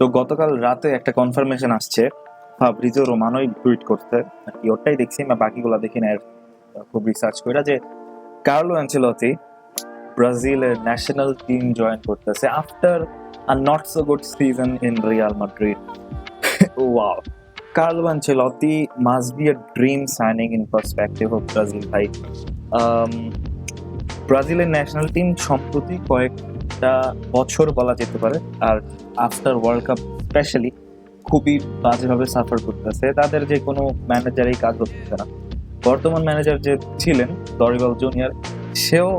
তো গতকাল রাতে একটা কনফার্মেশন আসছে। ফাব্রিজো রোমানোই টুইট করতে কি ওটাই দেখছি, না বাকিগুলো দেখি না। খুব রিসার্চ করে যে কার্লো অ্যাঞ্চেলতি ব্রাজিলের ন্যাশনাল টিম জয়েন করতেছে after a not so good season in Real Madrid wow Carlo Ancelotti must be a dream signing in perspective of Brazil ভাই। ব্রাজিলের ন্যাশনাল টিম সম্প্রতি কয়েকটা বছর বলা যেতে পারে। আর আফটার ওয়ার্ল্ড কাপ স্পেশালি খুবই বাজেভাবে সাফার করতেছে। তাদের যে কোনো ম্যানেজারই কাজ করতেছে না। বর্তমান ম্যানেজার যে ছিলেন দরিবাল জুনিয়র সেও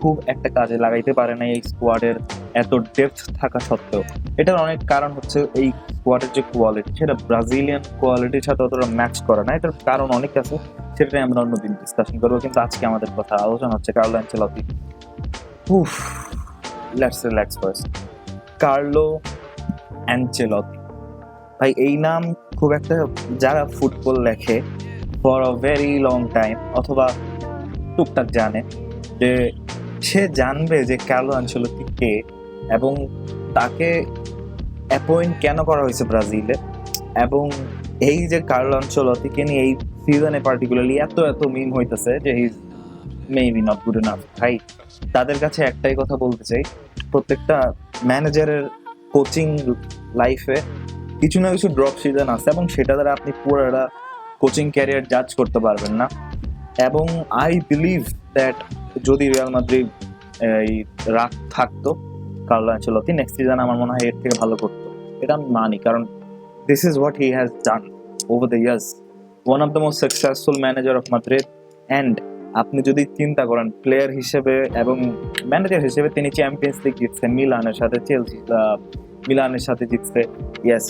খুব একটা কাজে লাগাইতে পারে না এই স্কোয়াডের এত ডেপথ থাকা সত্ত্বেও। এটার অনেক কারণ হচ্ছে এই স্কোয়াডের যে কোয়ালিটি সেটা ব্রাজিলিয়ান কোয়ালিটির সাথে অতটা ম্যাচ করে না। এটার কারণ অনেক আছে, সেটাই আমরা অন্যদিন ডিসকাশন করব। কিন্তু আজকে আমাদের কথা আলোচনা হচ্ছে কার্লো অ্যাঞ্চেলতি উফ। Let's relax first Carlo Ancelotti ভাই, এই নাম খুব একটা যারা ফুটবল লেখে for a very long time অথবা টুকটাক জানে, যে সে জানবে যে কার্লো অ্যাঞ্চেলতি কে এবং তাকে অ্যাপয়েন্ট কেন করা হয়েছে ব্রাজিলে এবং এই যে কার্লো অ্যাঞ্চেলতিকে নিয়ে এই সিজনে পার্টিকুলারলি এত এত মিম হইতেছে যে is maybe not good enough ভাই, তাদের কাছে একটাই কথা বলতে চাই প্রত্যেকটা ম্যানেজারের কোচিং লাইফে কিছু না কিছু ড্রপ সিজন আছে এবং সেটা দ্বারা আপনি পুরোটা কোচিং ক্যারিয়ার জাজ করতে পারবেন না। এবং আই বিলিভ দ্যাট যদি রিয়াল মাদ্রিদ এই রাগ থাকতো কার্লো অ্যাঞ্চেলতি নেক্সট সিজন আমার মনে হয় এর থেকে ভালো করতো। এটা আমি মানি, কারণ this is what he has done over the years one of the most successful manager of Madrid and আপনি যদি চিন্তা করেন প্লেয়ার হিসেবে এবং ম্যানেজার হিসেবে তিনি চ্যাম্পিয়ন্স লিগ জিতছে মিলানের সাথে চেলসি মিলানের সাথে জিতছে ইয়েস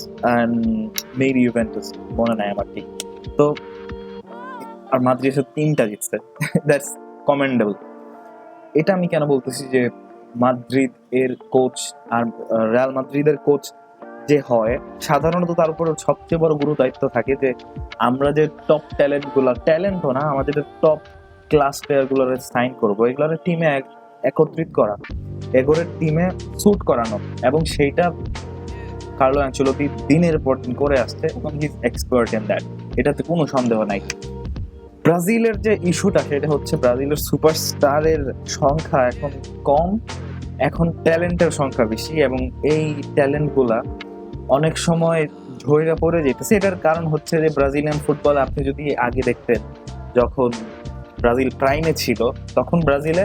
মেরি ইউভেন্টাস মনে নাই আমার ঠিক। তো, আর মাদ্রিদের সাথে তিনটা জিতছে দ্যাটস কমেন্ডেবল এটা আমি কেন বলতেছি যে মাদ্রিদ এর কোচ আর রিয়াল মাদ্রিদের কোচ যে হয়, সাধারণত তার উপর সবচেয়ে বড় গুরু দায়িত্ব থাকে যে আমরা যে টপ ট্যালেন্টগুলা ট্যালেন্টও না, আমাদের টপ ক্লাস প্লেয়ারগুলোর সাইন করব। এগুলোর টিমে একত্রিত করা। এগোরের টিমে স্যুট করানো এবং সেইটা কার্লো অ্যাঞ্চেলতি দিনের পর দিন করে আসছে এবং হিজ এক্সপার্ট ইন দ্যাট এটাতে কোনো সন্দেহ নাই। ব্রাজিলের যে ইস্যুটা সেটা হচ্ছে ব্রাজিলের সুপারস্টারের সংখ্যা এখন কম। এখন ট্যালেন্টের সংখ্যা বেশি এবং এই ট্যালেন্টগুলা অনেক সময় ঝরে পড়ে যেতেছে এটার কারণ হচ্ছে যে ব্রাজিলিয়ান ফুটবল আপনি যদি আগে দেখতেন, যখন ব্রাজিল প্রাইমে ছিল, তখন ব্রাজিলে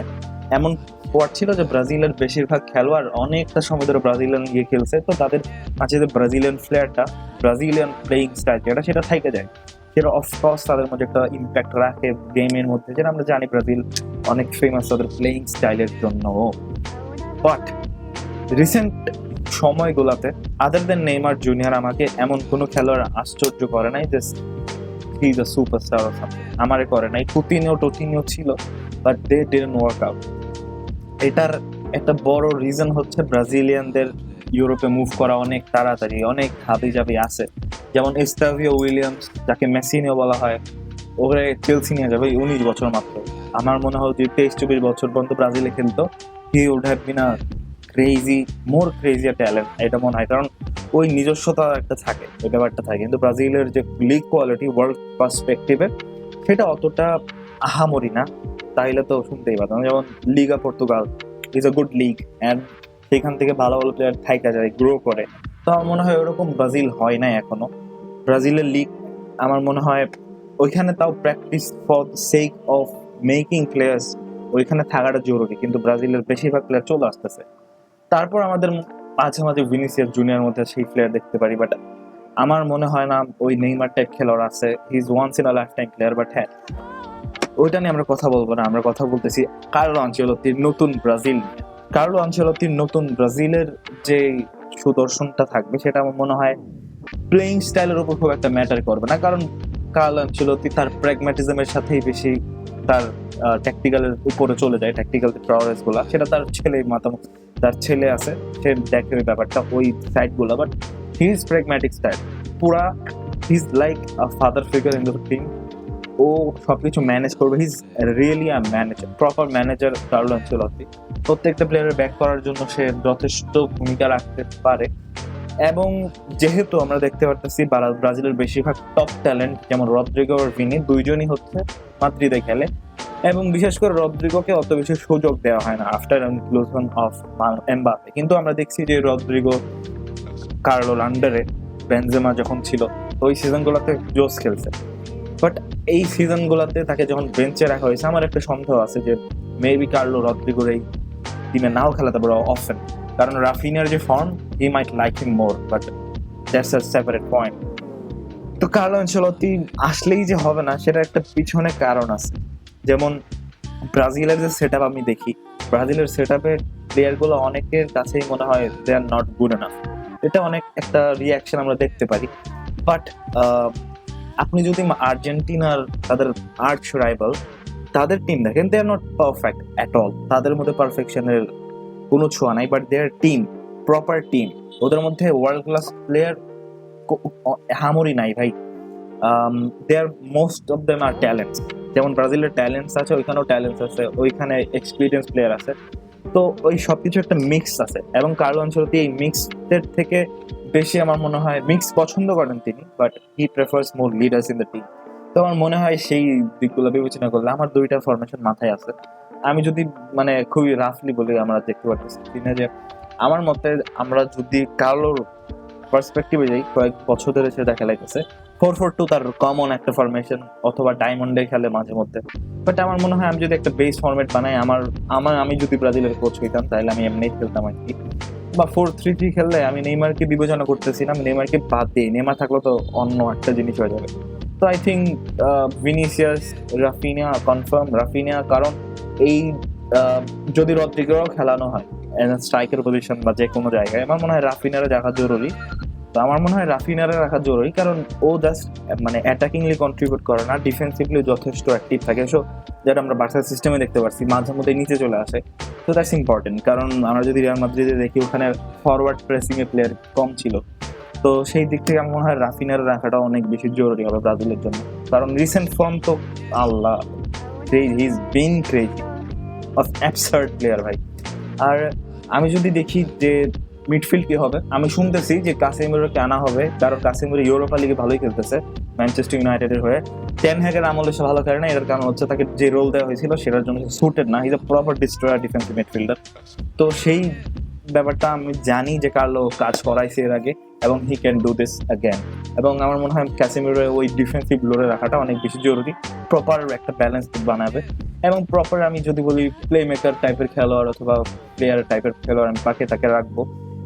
এমন স্পট ছিল যে ব্রাজিলের বেশিরভাগ খেলোয়াড় অনেকটা সময় ধরে ব্রাজিলিয়ান গিয়ে খেলছে। তো তাদের মাঝে যে ব্রাজিলিয়ান প্লেয়ারটা ব্রাজিলিয়ান প্লেয়িং স্টাইল যেটা সেটা থেকে যায়। সেটা অফকোর্স তাদের মধ্যে একটা ইম্প্যাক্ট রাখে গেমের মধ্যে, যেটা আমরা জানি ব্রাজিল অনেক ফেমাস তাদের প্লেয়িং স্টাইলের জন্য বাট রিসেন্ট সময়গুলোতে আদার দেন নেইমার জুনিয়র আমাকে এমন কোনো খেলোয়াড় আশ্চর্য করে নাই যে হি আ সুপারস্টার সামথিং আমারে করে নাই কুতিনিও টোটিনিও ছিল but they didn't work out এটার একটা বড় রিজন হচ্ছে ব্রাজিলিয়ানদের ইউরোপে মুভ করা অনেক তাড়াতাড়ি, অনেক হাবি জাবি আছে। যেমন এস্তাভিও উইলিয়ামস যাকে মেসিনিও বলা হয়, ওরে চেলসি নিয়ে যাবে, উনিশ বছর মাত্র। আমার মনে হয় যে তেইশ, চব্বিশ বছর পর্যন্ত ব্রাজিলে খেলতো। He would have been a crazy more crazy talent এটা মনে হয়। কারণ ওই নিজস্বতা একটা থাকে, ওই ব্যাপারটা থাকে। কিন্তু ব্রাজিলের যে লিগ কোয়ালিটি ওয়ার্ল্ড পার্সপেক্টিভে সেটা অতটা আহামরি না। তাইলে তো শুনতেই পারতাম। যেমন Liga Portugal is a good league and সেখান থেকে ভালো ভালো প্লেয়ার থাইকা যায় গ্রো করে। তো আমার মনে হয় ওরকম ব্রাজিল হয় না এখনও। ব্রাজিলের লিগ আমার মনে হয় ওইখানে তাও practice for sake of making players ওইখানে থাকাটা জরুরি। কিন্তু ব্রাজিলের বেশিরভাগ প্লেয়ার চলে আসতেছে। তারপর আমাদের মাঝে মাঝে ভিনিসিয়াস জুনিয়র মধ্যে সেই প্লেয়ার দেখতে পারি বাট আমার মনে হয় না ওই নেইমার টাইপ খেলোয়াড় আছে। He is once in a lifetime player but হ্যাঁ ওইটা নিয়ে আমরা কথা বলব না, আমরা কথা বলতেছি কার্লো আঞ্চলতির নতুন ব্রাজিল কার্লো আঞ্চলতির নতুন ব্রাজিলের যে সুদর্শনটা থাকবে, সেটা আমার মনে হয় প্লেইং স্টাইলের উপর খুব একটা ম্যাটার করবে না, কারণ কার্লো আঞ্চলতি তার প্র্যাগম্যাটিজমের সাথেই বেশি তার ট্যাকটিক্যালের উপরে চলে যায় ট্যাকটিক্যাল প্রগ্রেসগুলা, সেটা তার ছেলে মাতামত, তার ছেলে আছে, সে দেখে ওই ব্যাপারটা, ওই সাইডগুলো but he is pragmatic style পুরা his like father figure in the team ও সবকিছু ম্যানেজ করবে his really a manager proper manager Carlo Ancelotti প্রত্যেকটা প্লেয়ারের ব্যাক করার জন্য সে যথেষ্ট ভূমিকা রাখতে পারে। এবং যেহেতু আমরা দেখতে পারতেছি ব্রাজিলের বেশিরভাগ টপ ট্যালেন্ট যেমন রদ্রিগো আর ভিনি দুইজনই হচ্ছে মাদ্রিদে খেলে। এবং বিশেষ করে রদ্রিগোকে অত বেশি সুযোগ দেওয়া হয় না আফটার ইনক্লুশন অফ এমবাপে কিন্তু আমরা দেখছি যে রদ্রিগো কার্লোর আন্ডারে বেনজেমা যখন ছিল, ওই সিজনগুলোতে জোস খেলছে। বাট এই সিজনগুলোতে তাকে যখন বেঞ্চে রাখা হয়েছে, আমার একটা সন্দেহ আছে যে মেবি কার্লো রদ্রিগোর এই টিমে নাও খেলাতে পারে অফেন কারণ রাফিনার যে form he might like him more but that's a separate point তো কার্লো অঞ্চলতি আসলেই যে হবে না সেটা একটা পিছনে কারণ আছে। যেমন ব্রাজিলের যে সেট আমি দেখি, ব্রাজিলের সেট আপের প্লেয়ারগুলো অনেকের কাছেই মনে হয় they are not good enough এটা অনেক একটা রিয়াকশন আমরা দেখতে পারি। বাট আপনি যদি আর্জেন্টিনার তাদের আর্চ রাইভাল তাদের টিম দেখেন they are not perfect at all তাদের মধ্যে পারফেকশনের কোনো ছোঁয়া নাই but their team proper team ওদের মধ্যে ওয়ার্ল্ড ক্লাস প্লেয়ার হামরি নাই ভাই। Their most of them are talents যেমন ব্রাজিলের ট্যালেন্টস আছে, ওইখানেও ট্যালেন্টস আছে, ওইখানে এক্সপিরিয়েন্স প্লেয়ার আছে। তো ওই সব কিছু একটা মিক্স আছে। এবং কার্লো অঞ্চলতে এই মিক্সদের থেকে বেশি আমার মনে হয় মিক্স পছন্দ করেন তিনি but he prefers more leaders in the team তো আমার মনে হয় সেই দিকগুলো বিবেচনা করলে আমার দুইটা ফরমেশন মাথায় আছে। আমি যদি মানে খুবই রাফলি বলি, আমরা দেখতে পারতেছি। দিনে যে আমার মতে আমরা যদি কার্লোর পার্সপেক্টিভে যাই, কয়েক বছর ধরে সেটা খেলাইতেছে ফোর ফোর টু তার কমন একটা ফরমেশন অথবা ডায়মন্ডে খেলে মাঝে মধ্যে। বাট আমার মনে হয় আমি যদি একটা বেস ফরম্যাট বানাই, আমার আমার, আমি যদি ব্রাজিলের কোচ হইতাম, তাহলে আমি এমনি খেলতাম আর কি। বা ফোর থ্রি থ্রি খেললে আমি নেইমারকে বিবেচনা করতেছি না নেইমারকে বাদ দিই। নেইমার থাকলে তো অন্য একটা জিনিস হয়ে যাবে। তো I think Vinicius Raphinha confirm Raphinha কারণ এই যদি রদ্রিগেও খেলানো হয় স্ট্রাইকের পজিশন বা যে কোনো জায়গায়, আমার মনে হয় রাফিনারে রাখা জরুরি। তো আমার মনে হয় রাফিনারে রাখা জরুরি, কারণ ও জাস্ট মানে অ্যাটাকিংলি কন্ট্রিবিউট করে না ডিফেন্সিভলি যথেষ্ট অ্যাক্টিভ থাকে। সো যেটা আমরা বার্সার সিস্টেমে দেখতে পাচ্ছি মাঝে মধ্যে নিচে চলে আসে। তো দ্যাটস ইম্পর্টেন্ট কারণ আমরা যদি রিয়াল মাদ্রিদে দেখি, ওখানে ফরওয়ার্ড প্রেসিংয়ে প্লেয়ার কম ছিল। তো সেই দিক থেকে আমার মনে হয় রাফিনার রাখাটা অনেক বেশি জরুরি হবে ব্রাজিলের জন্য। কারণ রিসেন্ট ফর্ম তো আল্লাহ he is been crazy absurd player ভাই। আর আমি যদি দেখি যে মিডফিল্ড কি হবে, আমি শুনতেছি যে কাসিমিরোকে আনা হবে, কারণ কাসিমিরো ইউরোপা লিগে ভালোই খেলতেছে ম্যানচেস্টার ইউনাইটেডের হয়ে। টেন হ্যাগের আমলে সে ভালো খেলে না, এটার কারণ হচ্ছে তাকে যে রোল দেওয়া হয়েছিল, সেটার জন্য সুটেড না is a proper destroyer defensive midfielder তো সেই ব্যাপারটা আমি জানি যে কার্লো কাজ করাইছে এর আগে এবং he can do this again এবং আমার মনে হয় ক্যাসিমিরো ওই ডিফেন্সিভ লোরে রাখাটা অনেক বেশি জরুরি। প্রপার একটা ব্যালেন্স বানাবে। এবং প্রপার আমি যদি বলি প্লে মেকার টাইপের খেলোয়াড় অথবা প্লেয়ার টাইপের খেলোয়াড় আমি পাকে তাকে রাখব।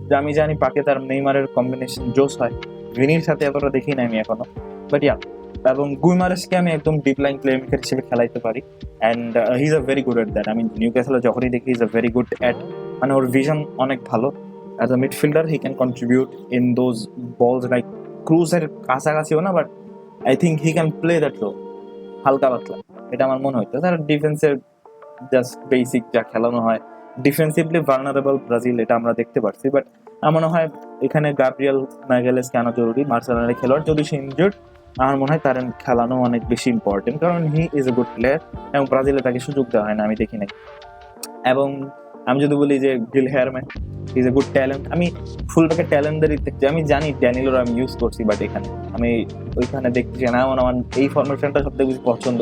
যে আমি জানি পাকে তার নেইমারের কম্বিনেশন জোস হয়। ভিনির সাথে এতটা দেখি না আমি এখনও। বাট ইয়া এবং গুইমারেসকে আমি একদম ডিপ লাইন প্লে মেকার হিসেবে খেলাইতে পারি। And he is a very good at that আমি নিউ ক্যাসেলে যখনই দেখি is a very good at মানে ওর ভিশন অনেক ভালো. As a midfielder he can contribute in those balls like ক্রুজের কাছাকাছিও না but I think he can play that role হালকা পাতলা, এটা আমার মনে হইতো তার ডিফেন্সের জাস্ট বেসিক যা খেলানো হয় ডিফেন্সিভলি ভার্নারেবল ব্রাজিল এটা আমরা দেখতে পারছি। বাট আমার মনে হয় এখানে গাব্রিয়াল ম্যাগেলেস কেন জরুরি? মার্সেলানের খেলোয়াড়, যদি সে ইনজুর্ড আমার মনে হয় তার খেলানো অনেক বেশি ইম্পর্টেন্ট কারণ he is a good player এবং ব্রাজিলে তাকে সুযোগ দেওয়া হয় না, আমি দেখি নাই। এবং আমি যদি বলি যে Guilherme is a good talent আমি ফুল প্যাকের ট্যালেন্টদেরই দেখছি। আমি জানি ড্যানিলোর আমি ইউজ করছি বাট এখানে। আমি ওইখানে দেখছি না এমন আমার এই ফর্মেশনটা সবথেকে বেশি পছন্দ।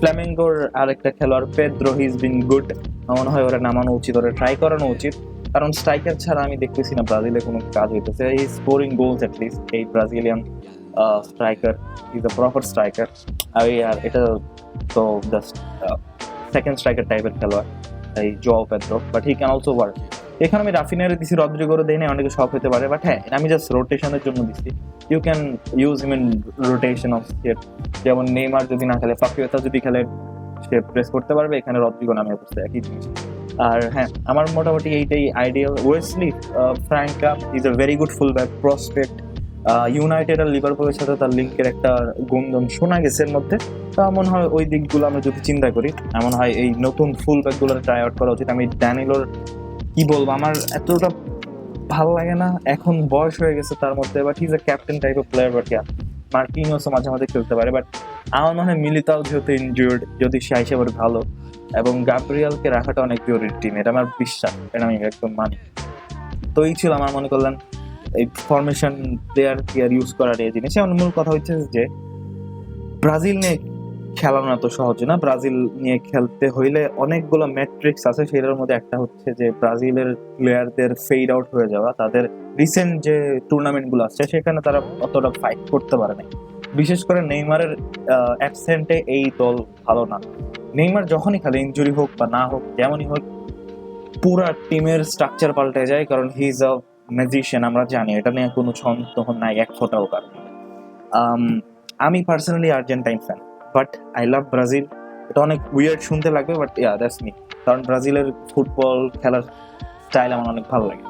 ফ্ল্যামেঙ্গোর আরেকটা খেলোয়াড় পেদ্রো হিজ বিন গুড আমার মনে হয় ওরা নামানো উচিত, ওরা ট্রাই করানো উচিত। কারণ স্ট্রাইকার ছাড়া আমি দেখতেছি না ব্রাজিলে কোনো কাজ হইতেছে। এই স্কোরিং গোলস অ্যাটলিস্ট এই Brazilian striker is a proper striker আর আর এটা তো জাস্ট সেকেন্ড স্ট্রাইকার টাইপের খেলোয়াড়। এই Joao Pedro but he can also work এখানে আমি রাফিনারে দিছি রদ্রিগোরে দেই না অনেকে শখ হতে পারে বাট হ্যাঁ আমি জাস্ট রোটেশনের জন্য দিচ্ছি you can use him in rotation of step যেমন নেইমার যদি না খেলে ফাফিওতা যদি খেলে, সে প্রেস করতে পারবে, এখানে রদ্রিগো নামে বসতে একই জিনিস। আর হ্যাঁ আমার মোটামুটি এইটাই ideal Wesley Franca is a very good full back prospect United আর লিভারপুলের সাথে তার লিঙ্কের একটা গুঞ্জন শোনা গেছে এর মধ্যে। তা মনে হয় ওই দিকগুলো আমরা যদি চিন্তা করি, এমন হয় এই নতুন ফুল ব্যাকগুলো ট্রাই আউট করা উচিত। আমি ড্যানিলোর কি বলব, আমার এতটা ভালো লাগে না, এখন বয়স হয়ে গেছে তার মধ্যে but his a captain type of player but মার্কিংসও মাঝে মাঝে খেলতে পারে বাট আমার মনে হয় মিলিতাও যেহেতু ইনজিওর্ড যদি সে হিসেবে ভালো, এবং গাব্রিয়ালকে রাখাটা অনেক জরুরি টিম এটা আমার বিশ্বাস, এটা আমি একদম মানি। তো এই ছিল আমার মনে করলেন এই ফরমেশন প্লেয়ার প্লেয়ার ইউজ করার এই জিনিস? এমন মূল কথা হচ্ছে যে, ব্রাজিল নিয়ে খেলানো এত সহজ না। ব্রাজিল নিয়ে খেলতে হইলে অনেকগুলো ম্যাট্রিক্স আছে। সেটার মধ্যে একটা হচ্ছে যে, ব্রাজিলের প্লেয়ারদের ফেড আউট হয়ে যাওয়া, তাদের রিসেন্ট যে টুর্নামেন্টগুলো আসছে সেখানে তারা অতটা ফাইট করতে পারে নাই। বিশেষ করে নেইমারের অ্যাবসেন্টে এই দল ভালো না। নেইমার যখনই খেলে ইঞ্জুরি হোক বা না হোক, যেমনই হোক, পুরা টিমের স্ট্রাকচার পাল্টে যায়, কারণ হি ইজ আ ম্যাজিশিয়ান আমরা জানি এটা নিয়ে কোনো সন্দেহ নাই এক ফোটাও কারণ Um, আমি personally Argentine fan but I love Brazil এটা অনেক উইয়ার্ড শুনতে লাগবে বাট ইয়া দ্যাটস মি কারণ ব্রাজিলের ফুটবল খেলার স্টাইল আমার অনেক ভালো লাগে।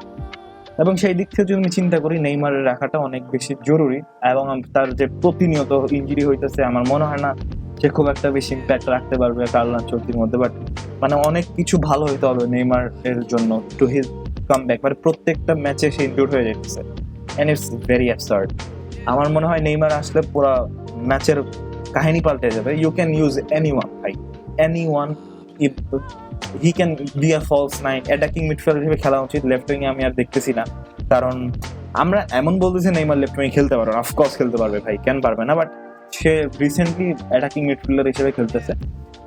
এবং সেই দিক থেকে যদি আমি চিন্তা করি নেইমারের রাখাটা অনেক বেশি জরুরি এবং তার যে প্রতিনিয়ত ইঞ্জুরি হইতেছে আমার মনে হয় না সে খুব একটা বেশি ইম্প্যাক্ট রাখতে পারবে কার্লান চৌধুরীর মধ্যে বাট মানে অনেক কিছু ভালো হইতে হবে নেইমার এর জন্য টু হিজ কাম ব্যাক মানে প্রত্যেকটা ম্যাচে সে ইনজুর হয়ে যেতেছে অ্যান্ড ইটস ভেরি অ্যাবসার্ড আমার মনে হয় নেইমার আসলে পুরো ম্যাচের কাহিনী পাল্টে যাবে। You can use any one ভাই। Any one if he can be a false nine attacking midfield হিসেবে খেলা উচিত। লেফট উইংয়ে আমি আর দেখতেছি না। কারণ আমরা এমন বলতেছি, নেইমার লেফট উইং খেলতে পারবে অফকোর্স খেলতে পারবে, ভাই। কেন পারবে না? বাট সে রিসেন্টলি অ্যাটাকিং মিডফিল্ডার হিসেবে খেলতেছে।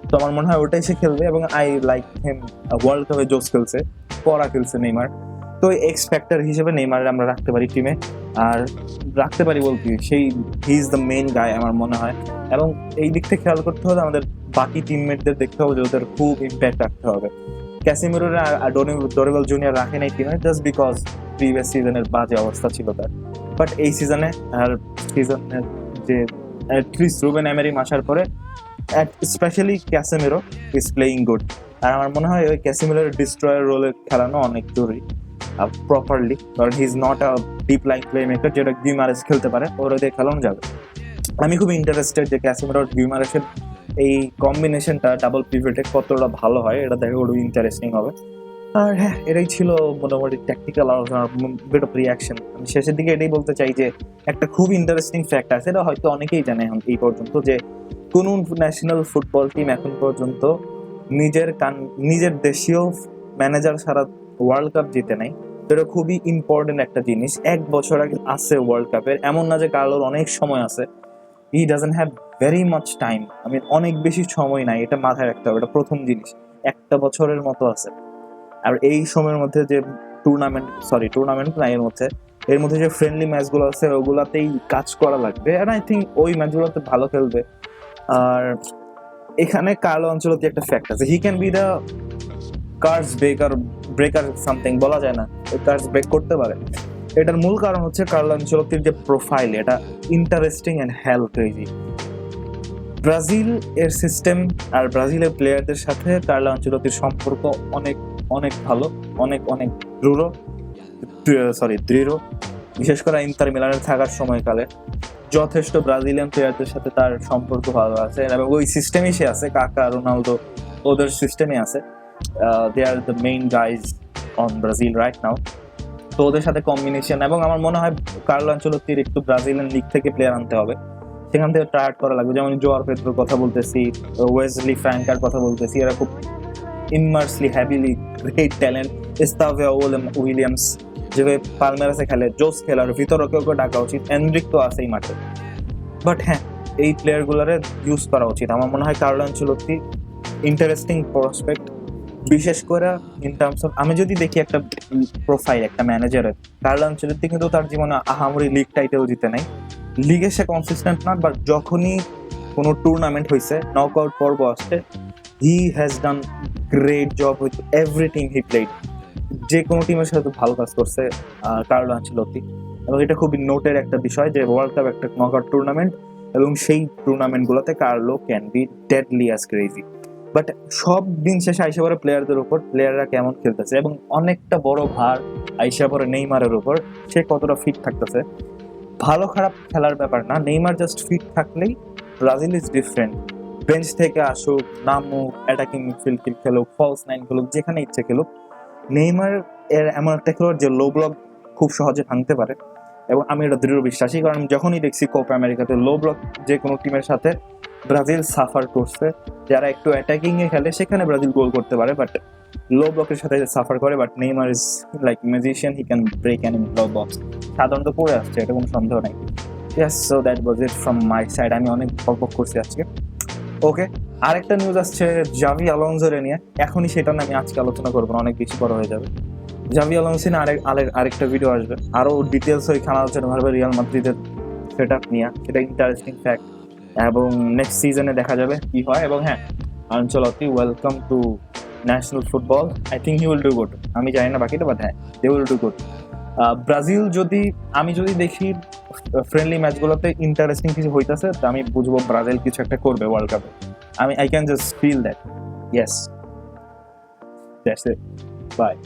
তো আমার মনে হয় ওটাই সে খেলবে এবং আই লাইক হিম ওয়ার্ল্ড কাপে জোস খেলছে। পরা খেলছে নেইমার। তো এক্স ফ্যাক্টর হিসেবে নেইমার আমরা রাখতে পারি টিমে আর রাখতে পারি বলতে সেই হি ইজ দ্য মেইন গায় আমার মনে হয়। এবং এই দিক থেকে খেয়াল করতে হলে আমাদের বাকি টিমমেটদের দেখতে হবে যে ওদের খুব ইম্প্যাক্ট রাখতে হবে। ক্যাসিমিরোর ডোরেবল জুনিয়র রাখে নাই টিমে জাস্ট বিকজ প্রিভিয়াস সিজনের বাজে অবস্থা ছিল তার। বাট এই সিজনে আর সিজনের যে ক্রিস রুবেন এমেরিম আসার পরে specially Casemiro is playing good আর আমার মনে হয় ওই ক্যাসিমিরোর ডিস্ট্রয়ার রোলে খেলানো অনেক জরুরি। প্রপারলি কারণ he is not a deep line play maker যেটা গিমারেস খেলতে পারে, ওরা দিয়ে খেলানো যাবে। আমি খুব ইন্টারেস্টেড যে ক্যাসিমিরোর গিমারেসের এই কম্বিনেশনটা ডাবল পিভেটে কতটা ভালো হয়, এটা দেখে ওটা ইন্টারেস্টিং হবে। আর হ্যাঁ এটাই ছিল মোটামুটি ট্যাকটিক্যাল আলোচনার বিট অফ রিয়াকশন আমি শেষের দিকে এটাই বলতে চাই যে, একটা খুব ইন্টারেস্টিং ফ্যাক্ট আছে, এটা হয়তো অনেকেই জানে এখন এই পর্যন্ত যে, কোন ন্যাশনাল ফুটবল টিম এখন পর্যন্ত নিজের কান, নিজের দেশীয় ম্যানেজার সারা ওয়ার্ল্ড কাপ জিতে নেয় তো এটা খুবই ইম্পর্টেন্ট একটা জিনিস। এক বছর আগে আছে ওয়ার্ল্ড কাপের এমন না যে কার্লোর অনেক সময় আছে। He doesn't have very much time আমি অনেক বেশি সময় নাই। এটা মাথায় রাখতে হবে। এটা প্রথম জিনিস। একটা বছরের মতো আছে। আর এই সময়ের মধ্যে যে টুর্নামেন্ট সরি টুর্নামেন্ট না, এর মধ্যে এর মধ্যে যে ফ্রেন্ডলি ম্যাচগুলো আছে, ওগুলাতেই কাজ করা লাগবে। আর আই থিঙ্ক ওই ম্যাচগুলোতে ভালো খেলবে। আর এখানে কার্লো অঞ্চলতে একটা ফ্যাক্ট আছে। He can be the curse breaker breaker something বলা যায় না। কার্স ব্রেক করতে পারে। এটার মূল কারণ হচ্ছে কার্লো অঞ্চলতির যে প্রোফাইল এটা interesting and hell crazy Brazil এর সিস্টেম আর ব্রাজিলের প্লেয়ারদের সাথে কার্লো অঞ্চলতির সম্পর্ক অনেক অনেক ভালো, অনেক অনেক দৃঢ় সরি দৃঢ়। বিশেষ করে ইন্টার মিলানের থাকার সময়কালে। যথেষ্ট ব্রাজিলিয়ান প্লেয়ারদের সাথে তার সম্পর্ক ভালো আছে, এবং ওই সিস্টেমই সে আছে, কাকা, রোনালদো, ওদের সিস্টেমে আছে। They are the main guys on Brazil right now তো ওদের সাথে কম্বিনেশন এবং আমার মনে হয় কার্লো আঞ্চলতির একটু ব্রাজিলিয়ান লিগ থেকে প্লেয়ার আনতে হবে। সেখান থেকে ট্রায়ার্ড করা লাগবে, যেমন জোয়ার পেত্রোর কথা বলতেছি, ওয়েসলি ফ্র্যাঙ্কার কথা বলতেছি, এরা খুব immensely heavily great talent Estevao Williams যেভাবে পালমেরাসে খেলে, জোস খেলার ভিতরে কেউ কেউ ডাকা উচিত। এনরিক তো আছেই মাঠে। বাট হ্যাঁ এই প্লেয়ারগুলোরে ইউজ করা উচিত। আমার মনে হয় কার্লো আঞ্চলতি ইন্টারেস্টিং প্রসপেক্ট বিশেষ করে ইন টার্মস অফ আমি যদি দেখি একটা প্রোফাইল একটা ম্যানেজারের কার্লো আঞ্চলতি কিন্তু তার জীবনে আহামরি লিগ টাইটেল জিতে নাই। লিগে সে কনসিস্টেন্ট না বাট যখনই কোনো টুর্নামেন্ট হয়েছে নক আউট পর্ব আসছে he has done great job with every team he played যে কোনো টিমের সাথে ভালো কাজ করছে কার্লো আঞ্চলতি এবং এটা খুবই নোটের একটা বিষয় যে ওয়ার্ল্ড কাপ একটা নক আউট টুর্নামেন্ট এবং সেই টুর্নামেন্টগুলোতে Carlo can be deadly as crazy but সব দিন শেষে আইসা পরে প্লেয়ারদের উপর প্লেয়াররা কেমন খেলতেছে, এবং অনেকটা বড় ভার আইসা পরে নেইমারের উপর, সে কতটা ফিট থাকতেছে। ভালো খারাপ খেলার ব্যাপার না, নেইমার জাস্ট ফিট থাকলেই ব্রাজিল ইজ ডিফারেন্ট বেঞ্চ থেকে আসুক, নামুক অ্যাটাকিং মিডফিল্ড খেলুক ফলস নাইন খেলুক, যেখানে ইচ্ছে খেলুক নেইমার এর এমন একটা খেলোয়াড় যে লো ব্লক খুব সহজে ভাঙতে পারে এবং আমি এটা দৃঢ় বিশ্বাসী, কারণ যখনই দেখছি কোপা আমেরিকাতে লো ব্লক যে কোনো টিমের সাথে ব্রাজিল সাফার করছে, যারা একটু অ্যাটাকিংয়ে খেলে সেখানে ব্রাজিল গোল করতে পারে বাট লো ব্লকের সাথে সাফার করে but Neymar is like magician he can break an low box সাধারণত পড়ে আসছে, এটা কোনো সন্দেহ নাই। Yes so that was it from my side আমি অনেক গল্প করছি আজকে। ওকে আরেকটা নিউজ আসছে জাভি আলonsoরে নিয়ে। এখনই সেটা আমি আজকে আলোচনা করব অনেক বেশি বড় হয়ে যাবে। জাভি আলonso নিয়ে আরেক আরেক- আরেকটা ভিডিও আসবে। আরও ডিটেলস ওই খেলা আলোচনা করবে রিয়াল মাদ্রিদের সেট আপ নিয়ে। সেটা ইন্টারেস্টিং ফ্যাক্ট এবং নেক্সট সিজনে দেখা যাবে কি হয়। এবং হ্যাঁ Ancelotti welcome to national football I think he will do good আমি জানি না বাকিটা বাট হ্যাঁ they will do good Brazil যদি আমি যদি দেখি ফ্রেন্ডলি ম্যাচগুলোতে ইন্টারেস্টিং কিছু হইতেছে, তা আমি বুঝব ব্রাজিল কিছু একটা করবে ওয়ার্ল্ড কাপে I mean, I can just feel that. Yes. That's it. Bye.